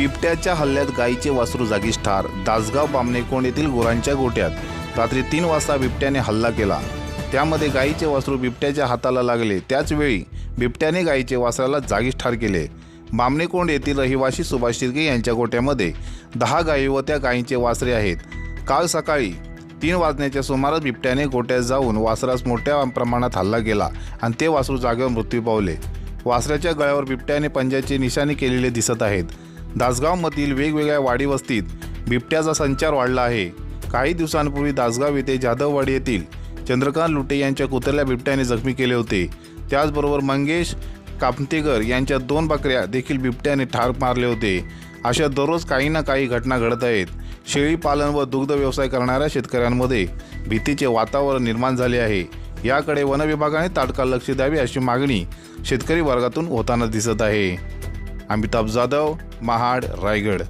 बिबट्याच्या हल्ल्यात गायीचे वासरू जागीच ठार. दासगाव बामणेकोंड येथील गुरांच्या गोट्यात रात्री तीन वाजता बिबट्याने हल्ला केला. त्यामध्ये गायीचे वासरू बिबट्याच्या हाताला लागले. त्याचवेळी बिबट्याने गायीचे वासराला जागीच ठार केले. बामणेकोंड येथील रहिवासी सुभाष शिर्के यांच्या गोट्यामध्ये दहा गायी व त्या गायींचे वासरे आहेत. काल सकाळी तीन वाजण्याच्या सुमारास बिबट्याने गोट्यात जाऊन वासरास मोठ्या प्रमाणात हल्ला केला आणि ते वासरू जागेवर मृत्यू पावले. वासराच्या गळ्यावर बिबट्याने पंजाचे निशाणी केलेले दिसत आहेत. दासगावमधील वेगवेगळ्या वाडी वस्तीत बिबट्याचा संचार वाढला आहे. काही दिवसांपूर्वी दासगाव येथे जाधववाडी येथील चंद्रकांत लुटे यांच्या कुत्र्याला बिबट्याने जखमी केले होते. त्याचबरोबर मंगेश कापतेकर यांच्या दोन बकऱ्या देखील बिबट्याने ठार मारले होते. अशा दररोज काही ना काही घटना घडत आहेत. शेळी पालन व दुग्ध व्यवसाय करणाऱ्या शेतकऱ्यांमध्ये भीतीचे वातावरण निर्माण झाले आहे. याकडे वन विभागाने तात्काळ लक्ष द्यावे अशी मागणी शेतकरी वर्गातून होताना दिसत आहे. अमिताभ जाधव महाड रायगड.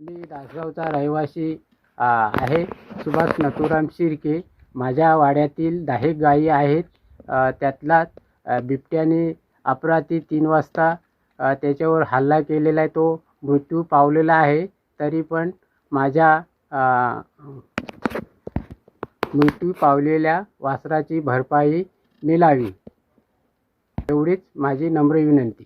मी दासगावचा रहिवासी आहे. सुभाष नथुराम शिर्के. माझ्या वाड्यातील दहा एक गायी आहेत. त्यातला बिबट्याने अपराती तीन वाजता त्याच्यावर हल्ला केलेला आहे. तो मृत्यू पावलेला आहे. तरी पण माझ्या मृत्यू पावलेल्या वासराची भरपाई मिळावी. एवढीच माझी नम्र विनंती.